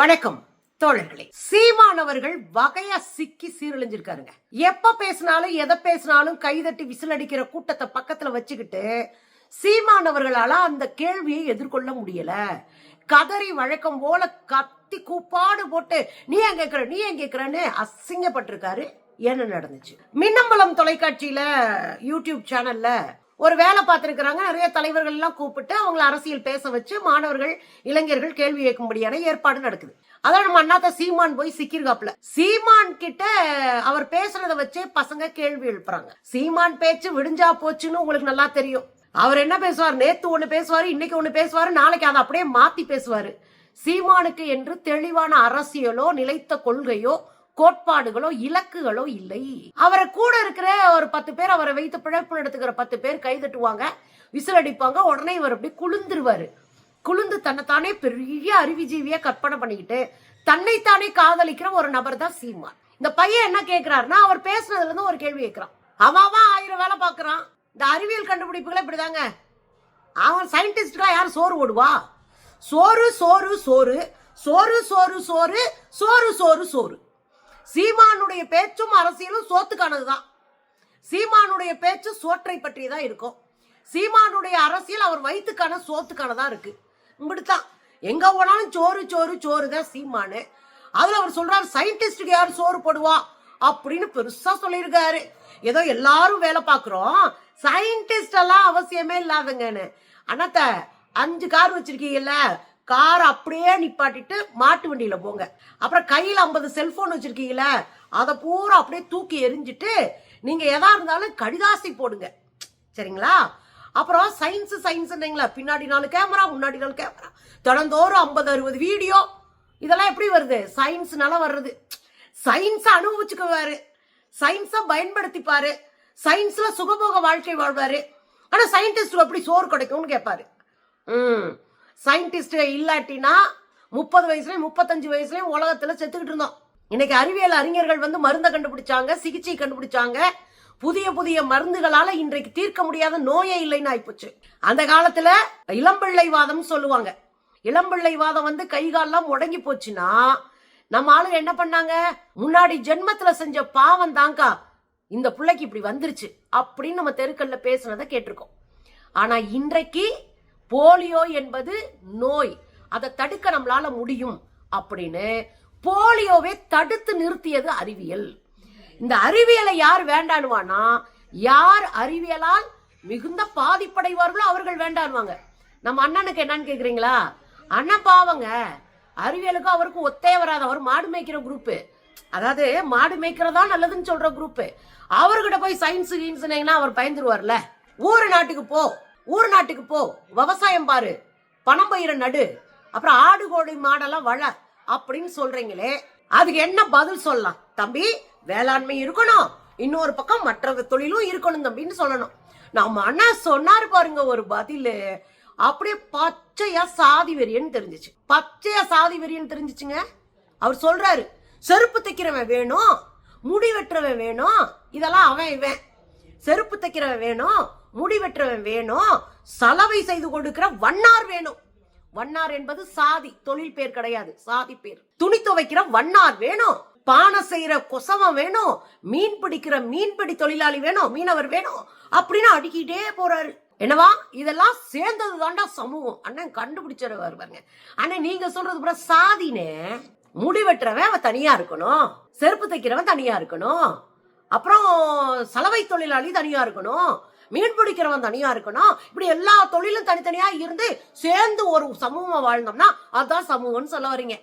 வணக்கம் தோழர்களே. சீமானவர்கள் வகையா சிக்கி சீரழிஞ்சிருக்காருங்க. எப்ப பேசினாலும் எதை பேசினாலும் கைதட்டி விசில் அடிக்கிற கூட்டத்தை பக்கத்துல வச்சுக்கிட்டு சீமானவர்களால அந்த கேள்வியை எதிர்கொள்ள முடியல. கதறி வழக்கம் போல கத்தி கூப்பாடு போட்டு நீ ஏன் கேக்குற? நீ ஏன் கேக்குறன்னு அசிங்கப்பட்டிருக்காரு. என்ன நடந்துச்சு? மின்னம்பலம் தொலைக்காட்சியில யூடியூப் சேனல்ல ஒரு வேலை பார்த்துருக்குறாங்க. நிறைய தலைவர்கள் எல்லாம் கூப்பிட்டு அவங்கள அரசியல் பேச வச்சு மாணவர்கள் இளைஞர்கள் கேள்வி கேட்கும்படியான ஏற்பாடு நடக்குது. அதான் நம்ம அண்ணாத்த சீமான் போய் சிக்கிருக்காப்ல சீமான் கிட்ட அவர் பேசுறத வச்சே பசங்க கேள்வி எழுப்புறாங்க. சீமான் பேச்சு விடிஞ்சா போச்சுன்னு உங்களுக்கு நல்லா தெரியும். அவர் என்ன பேசுவார்? நேத்து ஒண்ணு பேசுவாரு இன்னைக்கு ஒண்ணு பேசுவாரு நாளைக்கு அதை அப்படியே மாத்தி பேசுவாரு. சீமானுக்கு என்று தெளிவான அரசியலோ நிலைத்த கொள்கையோ கோட்பாடுகளோ இலக்குகளோ இல்லை. அவரை கூட இருக்கிற ஒரு பத்து பேர் அவரை வைத்து பிழைப்பு எடுத்துக்கிற பத்து பேர் கைதட்டுவாங்க விசில் அடிப்பாங்க உடனே இவர் அப்படி குளிந்துருவாரு குளிந்து தன்னைத்தானே பெரிய அறிவிஜீவியா கற்பனை பண்ணிக்கிட்டு தன்னைத்தானே காதலிக்கிற ஒரு நபர் தான் சீமான். இந்த பையன் என்ன கேட்கிறாருன்னா அவர் பேசுனதுல இருந்து ஒரு கேள்வி கேட்கிறான் அவன் அவன் ஆயிரம் வேலை பார்க்கறான். இந்த அறிவியல் கண்டுபிடிப்புகளை இப்படிதாங்க. அவன் சயின்டிஸ்ட்லாம் யார் சோறு ஓடுவா சோறு சோறு சோறு. சோறு சோறு சோறு சோறு சோறு சோறு. சீமானுடைய பேச்சும் அரசியலும் சோத்துக்கானதுதான். சீமானுடைய பேச்சு சோற்றை பற்றி தான் இருக்கும். சீமானுடைய அரசியல் அவர் வயிற்றுக்கான சோத்துக்கானதா இருக்கு. இப்படித்தான் எங்க போனாலும் சோறு சோறு சோறு தான் சீமானு. அதுல அவர் சொல்றாரு சயின்டிஸ்டுக்கு யார் சோறு போடுவா? அப்படின்னு பெருசா சொல்லியிருக்காரு. ஏதோ எல்லாரும் வேலை பார்க்குறோம். சயின்டிஸ்ட் எல்லாம் அவசியமே இல்லாதங்கன்னு. அண்ணாத்த அஞ்சு கார் வச்சிருக்கீங்கல்ல? காரை அப்படியே நிப்பாட்டிட்டு மாட்டு வண்டியில் போங்க. அப்புறம் கையில் ஐம்பது செல்ஃபோன் வச்சுருக்கீங்கள அதை பூரா அப்படியே தூக்கி எரிஞ்சிட்டு நீங்கள் எதா இருந்தாலும் கடிதாசி போடுங்க. சரிங்களா? அப்புறம் சயின்ஸு சயின்ஸ்ன்றீங்களா பின்னாடி நாலு கேமரா முன்னாடி நாலு கேமரா தினந்தோறும் ஐம்பது அறுபது வீடியோ இதெல்லாம் எப்படி வருது? சயின்ஸ்னால வர்றது. சயின்ஸை அனுபவிச்சுக்குவாரு. சயின்ஸை பயன்படுத்திப்பாரு. சயின்ஸில் சுகபோக வாழ்க்கை வாழ்வார். ஆனால் சயின்டிஸ்ட் எப்படி சோறு கிடைக்கும்னு கேட்பாரு ம். சயின்டிஸ்ட் இல்லாட்டினா முப்பது வயசுலயும் முப்பத்தஞ்சு வயசுலயும் உலகத்துல செத்துக்கிட்டு இருந்தோம். இன்னைக்கு அறிவியல் அறிஞர்கள் வந்து மருந்தை கண்டுபிடிச்சாங்க சிகிச்சை கண்டுபிடிச்சாங்க. புதிய புதிய மருந்துகளால இன்றைக்கு தீர்க்க முடியாத நோயே இல்லைன்னு ஆயிப்போச்சு. அந்த காலத்துல இளம்பிள்ளைவாதம் சொல்லுவாங்க. இளம்பிள்ளை வாதம் வந்து கை கால்லாம் முடங்கி போச்சுன்னா நம்ம ஆளுங்க என்ன பண்ணாங்க? முன்னாடி ஜென்மத்துல செஞ்ச பாவம் தாங்கா இந்த பிள்ளைக்கு இப்படி வந்துருச்சு அப்படின்னு நம்ம தெருக்கல்ல பேசுனதை கேட்டிருக்கோம். ஆனா இன்றைக்கு போலியோ என்பது நோய். அதை தடுக்க நம்மளால முடியும் அப்படின்னு போலியோவை தடுத்து நிறுத்தியது அறிவியல். இந்த அறிவியலை யார் வேண்டானுவானா யார் அறிவியலால் மிகுந்த பாதிப்படைவார்களோ அவர்கள் வேண்டானுவாங்க நம்ம அண்ணனுக்கு என்னன்னு கேக்குறீங்களா? அண்ணன் பாவங்க. அறிவியலுக்கும் அவருக்கும் ஒத்தே வராது. அவர் மாடு மேய்க்கிற குரூப்பு அதாவது மாடு மேய்க்கிறதா நல்லதுன்னு சொல்ற குரூப்பு அவர்கிட்ட போய் சயின்ஸ் கீன்ஸ்னா அவர் பயந்துருவார்ல. ஊர் நாட்டுக்கு போ. ஊர் நாட்டுக்கு போ. விவசாயம் பாரு. பணம் பயிர நடு. அப்புறம் ஆடு கோழி மாடெல்லாம் வள அப்படின்னு சொல்றீங்களே. அதுக்கு என்ன பதில் சொல்லலாம்? தம்பி வேளாண்மை இருக்கணும். இன்னொரு பக்கம் மற்ற தொழிலும் இருக்கணும் தம்பின்னு சொல்லணும். நம்ம அண்ணா சொன்னாரு பாருங்க ஒரு பதில். அப்படியே பச்சையா சாதி வெறியன்னு தெரிஞ்சிச்சு. பச்சையா சாதி வெறியன்னு தெரிஞ்சிச்சுங்க. அவர் சொல்றாரு செருப்பு தைக்கிறவன் வேணும். முடி வெட்டுறவன் வேணும். இதெல்லாம் அவன் இவன். செருப்பு தைக்கிறவன் வேணும். முடி வேணும். சலவை செய்து கொடுக்கிற வண்ணார் வேணும். வண்ணார் என்பது சாதி தொழில் பேர் கிடையாது சாதி பேர். துணி துவைக்கிற வண்ணார் வேணும். பானை செய்யற கொசவம் வேணும். மீன் பிடிக்கிற மீன்பிடி தொழிலாளி வேணும் மீனவர் வேணும். அப்படின்னு அடிக்கிட்டே போறாரு. என்னவா? இதெல்லாம் சேர்ந்தது தாண்டா சமூகம். அண்ணன் கண்டுபிடிச்சவர் பாருங்க. அண்ணன் நீங்க சொல்றது கூட சாதினே முடி வெட்டுறவன் அவன் தனியா இருக்கணும். செருப்பு தைக்கிறவன் தனியா இருக்கணும். அப்புறம் சலவை தொழிலாளி தனியா இருக்கணும். மீன் பிடிக்கிறவன் தனியா இருக்கணும். இப்படி எல்லா தொழிலும் தனித்தனியா இருந்து சேர்ந்து ஒரு சமூகமா வாழ்ந்தோம்னா அதான் சமூகம்னு சொல்ல வரீங்க.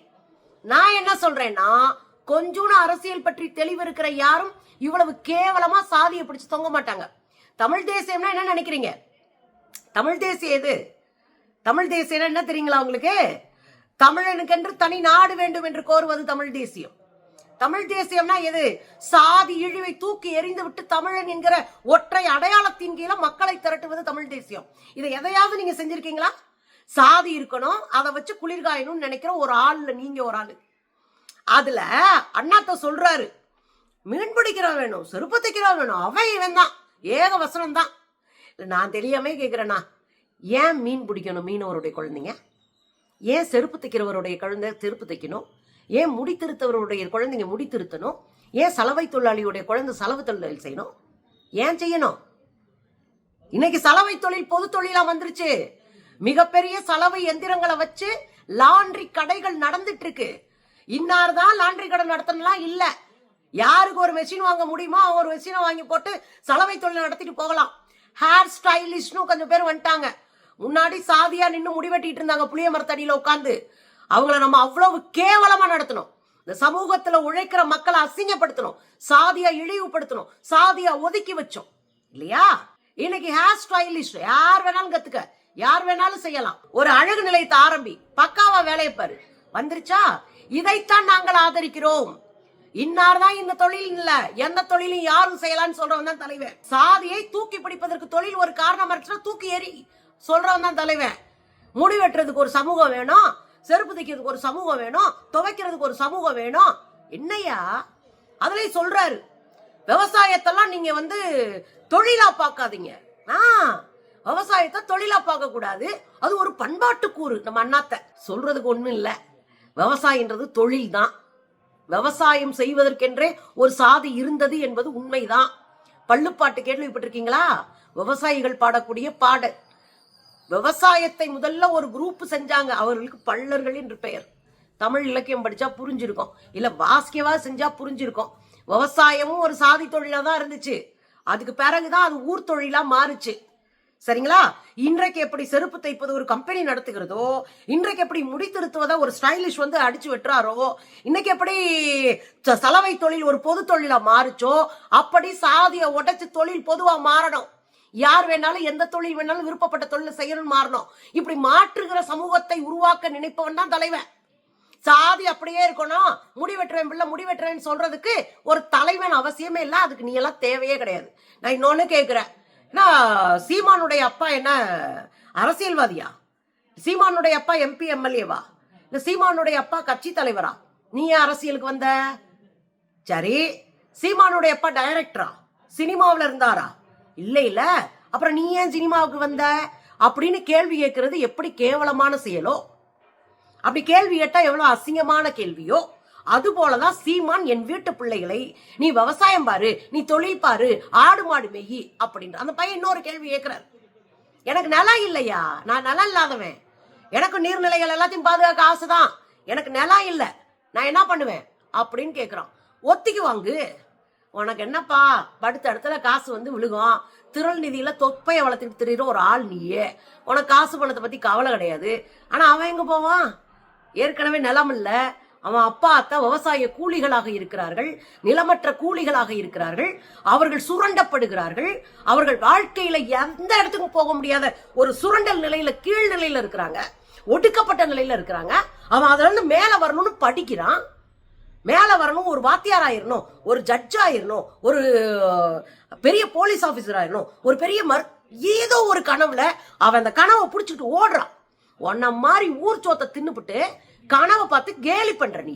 நான் என்ன சொல்றேன்னா கொஞ்சோண்டு அரசியல் பற்றி தெளிவு இருக்கிற யாரும் இவ்வளவு கேவலமா சாதியை பிடிச்சு தொங்க மாட்டாங்க. தமிழ் தேசியம்னா என்ன நினைக்கிறீங்க? தமிழ் தேசியம் எது? தமிழ் தேசியம்னா என்ன தெரியுங்களா உங்களுக்கு? தமிழனுக்கென்று தனி நாடு வேண்டும் என்று கோருவது தமிழ் தேசியம். தமிழ் தேசியம்னா எது? சாதி இழிவை தூக்கி எறிந்து விட்டு தமிழன் என்கிற ஒற்றை அடையாளத்தின் கீழே மக்களை திரட்டுவது தமிழ் தேசியம். இதை எதையாவது நீங்க செஞ்சிருக்கீங்களா? சாதி இருக்கணும் அதை வச்சு குளிர்காயணும்னு நினைக்கிற ஒரு ஆள்ல நீங்க ஒரு ஆளு. அதுல அண்ணாத்த சொல்றாரு மீன் பிடிக்கிறா வேணும் செருப்பு தைக்கிறவன் வேணும் அவன் இவன் தான் ஏக வசனம் தான். நான் தெரியாமே கேட்குறேண்ணா ஏன் மீன் பிடிக்கணும் மீனவருடைய குழந்தைங்க? ஏன் செருப்பு தைக்கிறவருடைய குழந்தை செருப்பு தைக்கணும்? ஏன் முடி திருத்தவருடைய குழந்தைங்க முடி திருத்தணும் ஏன் சலவை தொழிலாளியுடைய குழந்தை சலவை தொழில் செய்யணும்? ஏன் செய்யணும்? இன்னைக்கு சலவை தொழில் பொது தொழிலா வந்துருச்சு. மிகப்பெரிய சலவை எந்திரங்களை வச்சு லாண்ட்ரி கடைகள் நடந்துட்டு இருக்கு இன்னார் தான் லாண்ட்ரி கடை நடத்தணும்லாம் இல்ல. யாருக்கு ஒரு மெஷின் வாங்க முடியுமோ அவங்க ஒரு மெஷினை வாங்கி போட்டு சலவை தொழில் நடத்திட்டு போகலாம். ஹேர் ஸ்டைலிஷ்னு கொஞ்சம் பேர் வந்துட்டாங்க. முன்னாடி சாதியா நின்று முடிவெட்டிட்டு இருந்தாங்க புளிய மரத்தடியில உட்காந்து அவங்கள நம்ம அவ்வளவு கேவலமா நடத்தணும். இந்த சமூகத்துல உழைக்கிற மக்களை அசிங்கப்படுத்தணும். சாதியா இழிவுபடுத்தணும். சாதியா ஒதுக்கி வச்சோம். இல்லையா? இன்னைக்கு ஹேர் ஸ்டைலிஸ்ட் யார் வேணாலும் கத்துக்க. யார் வேணாலும் செய்யலாம். ஒரு அழகு நிலையத்தை ஆரம்பி பக்காவா வேலையை பாரு. வந்துருச்சா? இதைத்தான் நாங்கள் ஆதரிக்கிறோம். இன்னார் தான் இந்த தொழில் இல்ல. எந்த தொழிலும் யாரும் செய்யலாம்னு சொல்றவன் தான் தலைவன். சாதியை தூக்கி பிடிப்பதற்கு தொழில் ஒரு காரணமா இருந்துச்சுன்னா தூக்கி எறி சொல்றவன் தான் தலைவன். முடி வெட்டுறதுக்கு ஒரு சமூகம் வேணும். செருப்பு தைக்கிறதுக்கு ஒரு சமூகம் வேணும் துவைக்கிறதுக்கு ஒரு சமூகம் வேணும். என்னையா? அதுலயும் சொல்றாரு. விவசாயத்தெல்லாம் நீங்க வந்து தொழிலா பார்க்காதீங்க. ஆ விவசாயத்தை தொழிலா பார்க்க கூடாது அது ஒரு பண்பாட்டு கூறு நம்ம அண்ணாத்த. சொல்றதுக்கு ஒண்ணும் இல்ல. விவசாயன்றது தொழில் தான் விவசாயம் செய்வதற்கென்றே ஒரு சாதி இருந்தது என்பது உண்மைதான். பள்ளுப்பாட்டு கேள்விப்பட்டிருக்கீங்களா? விவசாயிகள் பாடக்கூடிய பாடல். விவசாயத்தை முதல்ல ஒரு குரூப் செஞ்சாங்க. அவர்களுக்கு பள்ளர்கள் என்று பெயர் தமிழ் இலக்கியம் படிச்சா புரிஞ்சிருக்கும். இல்ல வாஸ்கேவா செஞ்சா புரிஞ்சிருக்கும். விவசாயமும் ஒரு சாதி தொழிலா தான் இருந்துச்சு. அதுக்கு பிறகுதான் அது ஊர் தொழிலா மாறுச்சு. சரிங்களா? இன்றைக்கு எப்படி செருப்பு தைப்பது ஒரு கம்பெனி நடத்துகிறதோ இன்றைக்கு எப்படி முடி திருத்துவதை ஒரு ஸ்டைலிஷ் வந்து அடிச்சு வெட்டுறாரோ இன்னைக்கு எப்படி ச- சலவை தொழில் ஒரு பொது தொழிலா மாறுச்சோ அப்படி சாதியை உடைச்சு தொழில் பொதுவா மாறணும். யார் வேணாலும் எந்த தொழில் வேணாலும் விருப்பப்பட்ட தொழில் செய்யணும்னு மாறணும். இப்படி மாற்றுகிற சமூகத்தை உருவாக்க நினைப்பவன் தான் தலைவன். சாதி அப்படியே இருக்கணும். முடி வெட்டுறேன் பிள்ளை முடி வெட்டுறேன்னு சொல்றதுக்கு ஒரு தலைவன் அவசியமே இல்லை. அதுக்கு நீ எல்லாம் தேவையே கிடையாது. நான் இன்னொன்னு கேட்கிறேன் என்ன சீமானுடைய அப்பா என்ன அரசியல்வாதியா? சீமானுடைய அப்பா எம்பி எம்எல்ஏவா இல்ல சீமானுடைய அப்பா கட்சி தலைவரா? நீ ஏன் அரசியலுக்கு வந்த? சரி. சீமானுடைய அப்பா டைரக்டரா சினிமாவில் இருந்தாரா? இல்லை இல்ல அப்புறம் நீ ஏன் சினிமாவுக்கு வந்த? அப்படின்னு கேள்வி கேட்கறது எப்படி கேவலமான செயலோ? அப்படி கேள்வி கேட்டா எவ்வளவு அசிங்கமான கேள்வியோ? அது போலதான் சீமான் என் வீட்டு பிள்ளைகளை நீ விவசாயம் பாரு நீ தொழில் பாரு ஆடு மாடு மெய் அப்படின்ற அந்த பையன் இன்னொரு கேள்வி கேட்கிறார். எனக்கு நிலம் இல்லையா? நான் நிலம் இல்லாதவன். எனக்கு நீர்நிலைகள் எல்லாத்தையும் பாதுகாக்க ஆசைதான். எனக்கு நிலம் இல்லை. நான் என்ன பண்ணுவேன்? அப்படின்னு கேட்குறான். ஒத்திக்கு வாங்கு. உனக்கு என்னப்பா? படுத்த இடத்துல காசு வந்து விழுகும். திரள் நிதியில தொப்பையை வளர்த்துட்டு திரியிற ஒரு ஆள் நீயே. உனக்கு காசு பணத்தை பத்தி கவலை கிடையாது. ஆனா அவன் எங்க போவான்? ஏற்கனவே நிலம் இல்ல. அவன் அப்பா அத்தா விவசாய கூலிகளாக இருக்கிறார்கள். நிலமற்ற கூலிகளாக இருக்கிறார்கள். அவர்கள் சுரண்டப்படுகிறார்கள். அவர்கள் வாழ்க்கையில எந்த இடத்துக்கும் போக முடியாத ஒரு சுரண்டல் நிலையில கீழ் நிலையில இருக்கிறாங்க. ஒடுக்கப்பட்ட நிலையில இருக்கிறாங்க. அவன் அதுல இருந்து மேல வரணும்னு படிக்கிறான். மேலே வரணும் ஒரு வாத்தியார் ஆயிரணும் ஒரு ஜட்ஜ் ஆயிரணும் ஒரு பெரிய போலீஸ் ஆஃபீஸர் ஆயிரணும் ஒரு பெரிய மர் ஏதோ ஒரு கனவுல அவன் அந்த கனவை பிடிச்சிட்டு ஓடுறான். உன்ன மாதிரி ஊர் சோத்தை தின்னுபிட்டு கனவை பார்த்து கேலி பண்ற நீ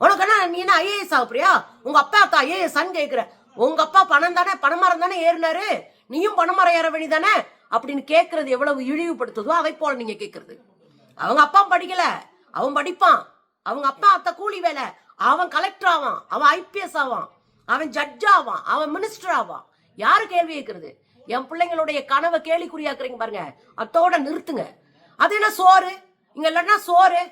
உனக்கு என்ன நீ என்ன ஐஏஎஸ் ஆகுறியா உங்க அப்பா அத்தா ஐஏஎஸ் கேட்குற உங்க அப்பா பணம் தானே பணமரம் தானே ஏறினாரு? நீயும் பணமரம் ஏற வேண்டியதானே அப்படின்னு கேட்கறது எவ்வளவு இழிவுபடுத்துதோ அதை போல நீங்க கேட்கறது அவங்க அப்பா படிக்கல அவன் படிப்பான். அவங்க அப்பா அத்தை கூலி வேலை அவன் கலெக்டர் ஆவான் அவன் ஐபிஎஸ் ஆவான் அவன் ஜட்ஜ் ஆவான் அவன் மினிஸ்டர் ஆவான். யாரு கேள்வி கேட்கறது? என் பிள்ளைங்களுடைய கனவை கேலிக்குறியாக்குறீங்க பாருங்க. அத்தோட நிறுத்துங்க. அது என்ன சோறு? இங்க இல்லைன்னா சோறு.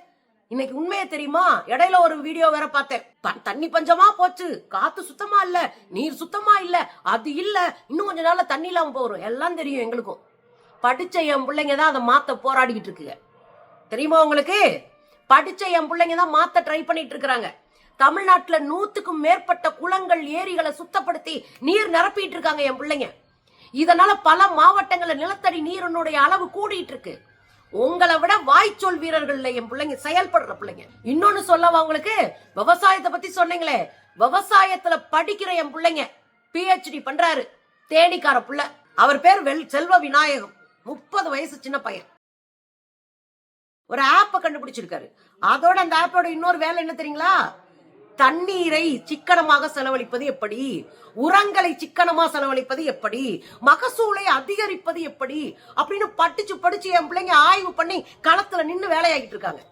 இன்னைக்கு உண்மையை தெரியுமா? இடையில ஒரு வீடியோ வேற பார்த்தேன். தண்ணி பஞ்சமா போச்சு. காத்து சுத்தமா இல்ல. நீர் சுத்தமா இல்ல. அது இல்ல. இன்னும் கொஞ்ச நாள்ல தண்ணி இல்லாம போறோம் எல்லாம் தெரியும் எங்களுக்கும். படிச்ச என் பிள்ளைங்க தான் அதை மாத்த போராடிக்கிட்டு இருக்குங்க. தெரியுமா உங்களுக்கு? படிச்ச என் பிள்ளைங்க தான் மாத்த ட்ரை பண்ணிட்டு இருக்கிறாங்க. தமிழ்நாட்டுல நூத்துக்கும் மேற்பட்ட குளங்கள் ஏரிகளை சுத்தப்படுத்தி நீர் நிரப்பிட்டு இருக்காங்க என் பிள்ளைங்க. இதனால பல மாவட்டங்கள்ல நிலத்தடி நீரினுடைய அளவு கூடிட்டு இருக்கு. உங்களை விட வாய்ச்சொல் வீரர்கள்ல என் பிள்ளைங்க செயல்படுற பிள்ளைங்க. இன்னொன்னு சொல்லவா உங்களுக்கு? விவசாயத்தை பத்தி சொன்னீங்களே. விவசாயத்துல படிக்கிற என் பிள்ளைங்க பிஹெச்டி பண்றாரு தேனிக்கார புள்ள. அவர் பேர் வெல் செல்வ விநாயகம். முப்பது வயசு சின்ன பையன். ஒரு ஆப்பை கண்டுபிடிச்சிருக்காரு. அதோட அந்த ஆப்போட இன்னொரு வேலை என்ன தெரியுங்களா? தண்ணீரை சிக்கனமாக செலவழிப்பது எப்படி? உரங்களை சிக்கனமா செலவழிப்பது எப்படி? மகசூலை அதிகரிப்பது எப்படி? அப்படின்னு படிச்சு படிச்சு என் பிள்ளைங்க ஆய்வு பண்ணி களத்துல நின்று வேலையாகிட்டு இருக்காங்க.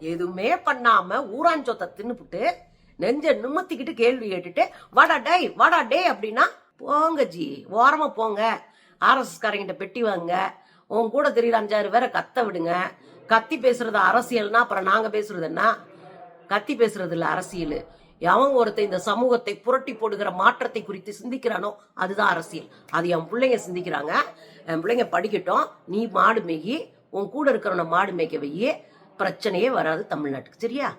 எதுவுமே பண்ணாம ஊராஞ்சொத்தை தின்னுபுட்டு நெஞ்ச நிமித்திக்கிட்டு கேள்வி கேட்டுட்டு வட டேய் வடா டே அப்படின்னா போங்க ஜி ஓரமா போங்க. ஆர்எஸ்எஸ் காரங்கிட்ட பெட்டி வாங்க உன் கூட தெரியல அஞ்சாறு பேரை கத்த விடுங்க. கத்தி பேசுறது அரசியல்னா அப்புறம் நாங்க பேசுறது என்ன? கத்தி பேசுறது இல்லை அரசியல். எவன் ஒருத்தன் இந்த சமூகத்தை புரட்டி போடுகிற மாற்றத்தை குறித்து சிந்திக்கிறானோ அதுதான் அரசியல். அது என் பிள்ளைங்க சிந்திக்கிறாங்க. என் பிள்ளைங்க படிக்கட்டும். நீ மாடு மேகி உன் கூட இருக்கிறவன மாடு மேய்க்க வையே. பிரச்சனையே வராது தமிழ்நாட்டுக்கு. சரியா?